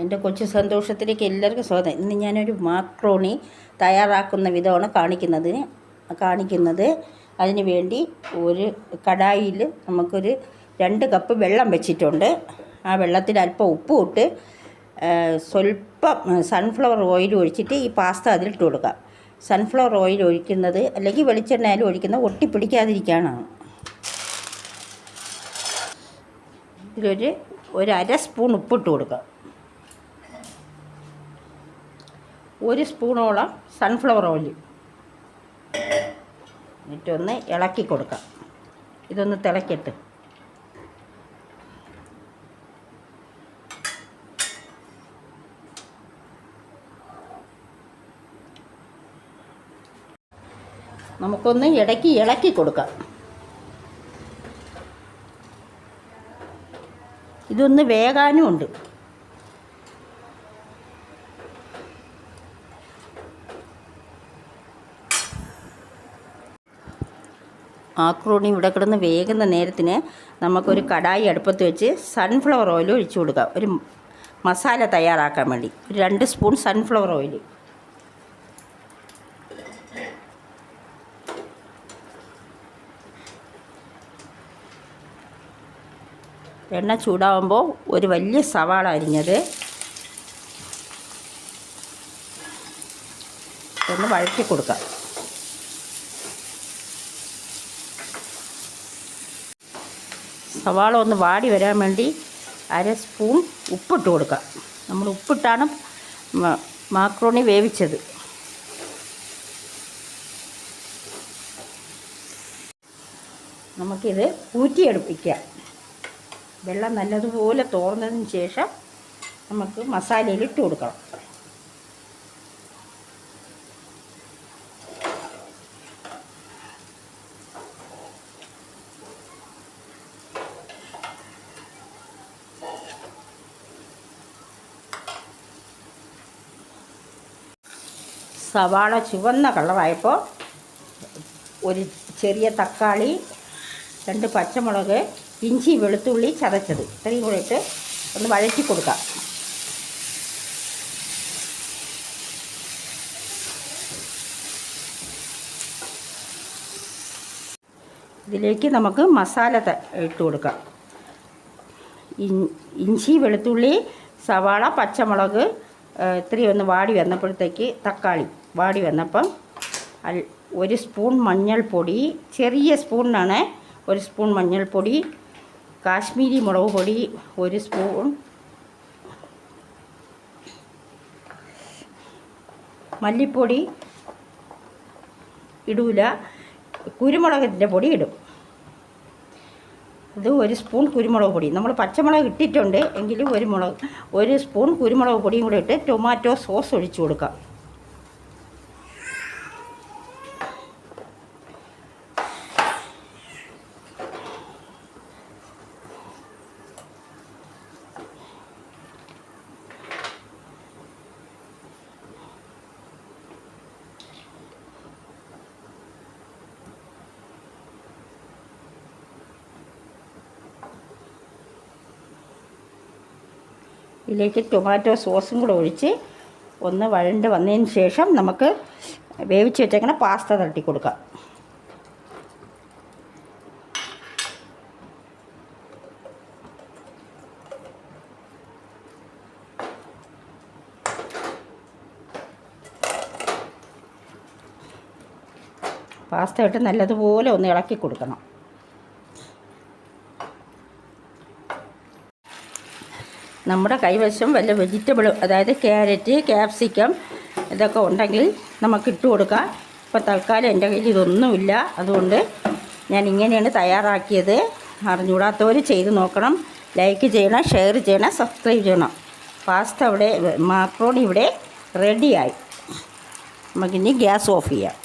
എന്റെ കൊച്ചു സന്തോഷത്തിലേക്ക് എല്ലാവർക്കും സ്വാഗതം. ഇന്ന് ഞാനൊരു മാക്രോണി തയ്യാറാക്കുന്ന വിധമാണ് കാണിക്കുന്നതിന് കാണിക്കുന്നത്. അതിന് വേണ്ടി ഒരു കടായിൽ നമുക്കൊരു രണ്ട് കപ്പ് വെള്ളം വെച്ചിട്ടുണ്ട്. ആ വെള്ളത്തിൽ അല്പം ഉപ്പ് ഇട്ട് സ്വല്പം സൺഫ്ലവർ ഓയിൽ ഒഴിച്ചിട്ട് ഈ പാസ്ത അതിലിട്ട് കൊടുക്കാം. സൺഫ്ലവർ ഓയിൽ ഒഴിക്കുന്നത് അല്ലെങ്കിൽ വെളിച്ചെണ്ണയാലും ഒഴിക്കുന്നത് ഒട്ടിപ്പിടിക്കാതിരിക്കാനാണ് ഇതിലൊരു ഒരു അര സ്പൂൺ ഉപ്പിട്ട് കൊടുക്കുക ഒരു സ്പൂണോളം സൺഫ്ലവർ ഓയിൽ എന്നിട്ടൊന്ന് ഇളക്കി കൊടുക്കാം. ഇതൊന്ന് തിളക്കിട്ട് നമുക്കൊന്ന് ഇടയ്ക്ക് ഇളക്കി കൊടുക്കാം. ഇതൊന്ന് വേകാനും ഉണ്ട്. ആക്രോണി ഇവിടെ കിടന്ന് വേകുന്ന നേരത്തിന് നമുക്കൊരു കടായി അടുപ്പത്ത് വെച്ച് സൺഫ്ലവർ ഓയിൽ ഒഴിച്ചു കൊടുക്കാം. ഒരു മസാല തയ്യാറാക്കാൻ വേണ്ടി. ഒരു രണ്ട് സ്പൂൺ സൺഫ്ലവർ ഓയിൽ എണ്ണ ചൂടാവുമ്പോൾ ഒരു വലിയ സവാള അരിഞ്ഞത് ഒന്ന് വഴറ്റി കൊടുക്കാം. സവാള ഒന്ന് വാടി വരാൻ വേണ്ടി അര സ്പൂൺ ഉപ്പിട്ട് കൊടുക്കുക നമ്മൾ ഉപ്പിട്ടാണ് മാക്രോണി വേവിച്ചത്. നമുക്കിത് ഊറ്റിയെടുപ്പിക്കാം വെള്ളം നല്ലതുപോലെ തോർന്നതിന് ശേഷം നമുക്ക് മസാലയിൽ ഇട്ട് കൊടുക്കണം. സവാള ചുവന്ന കളറായപ്പോൾ ഒരു ചെറിയ തക്കാളി രണ്ട് പച്ചമുളക് ഇഞ്ചി വെളുത്തുള്ളി ചതച്ചത്. ഇത്രയും കൂടെ ഇട്ട് ഒന്ന് വഴറ്റി കൊടുക്കാം. ഇതിലേക്ക് നമുക്ക് മസാല ഇട്ട് കൊടുക്കാം. ഇഞ്ചി വെളുത്തുള്ളി സവാള പച്ചമുളക് ഇത്രയും ഒന്ന് വാടി വന്നപ്പോഴത്തേക്ക് തക്കാളി. വാടി വന്നപ്പം ഒരു സ്പൂൺ മഞ്ഞൾപ്പൊടി ചെറിയ സ്പൂണിനാണ് ഒരു സ്പൂൺ മഞ്ഞൾപ്പൊടി കാശ്മീരി മുളക് പൊടി ഒരു സ്പൂൺ മല്ലിപ്പൊടി ഇടൂല കുരുമുളകിന്റെ പൊടി ഇടും. ഇത് ഒരു സ്പൂൺ കുരുമുളക് പൊടി. നമ്മൾ പച്ചമുളക് ഇട്ടിട്ടുണ്ട് എങ്കിലും ഒരു മുളക് ഒരു സ്പൂൺ കുരുമുളക് പൊടിയും കൂടെ ഇട്ട് ടൊമാറ്റോ സോസ് ഒഴിച്ചു കൊടുക്കാം. ഇതിലേക്ക് ടൊമാറ്റോ സോസും കൂടെ ഒഴിച്ച് ഒന്ന് വഴണ്ട് വന്നതിന് ശേഷം നമുക്ക് വേവിച്ച് വെച്ചേക്കണ പാസ്ത തട്ടി കൊടുക്കാം. പാസ്ത ഇട്ട് നല്ലതുപോലെ ഒന്ന് ഇളക്കി കൊടുക്കണം. നമ്മുടെ കൈവശം വല്ല വെജിറ്റബിൾ അതായത് ക്യാരറ്റ് ക്യാപ്സിക്കം ഇതൊക്കെ ഉണ്ടെങ്കിൽ നമുക്ക് ഇട്ട് കൊടുക്കാം. ഇപ്പോൾ തൽക്കാലം എന്റെ കയ്യിൽ ഇതൊന്നുമില്ല. അതുകൊണ്ട് ഞാൻ ഇങ്ങനെയാണ് തയ്യാറാക്കിയത്. അറിഞ്ഞുകൂടാത്തവർ ചെയ്ത് നോക്കണം. ലൈക്ക് ചെയ്യണം ഷെയർ ചെയ്യണം സബ്സ്ക്രൈബ് ചെയ്യണം. പാസ്ത അവിടെ മാക്രോണി ഇവിടെ റെഡിയായി നമുക്കിനി ഗ്യാസ് ഓഫ് ചെയ്യാം.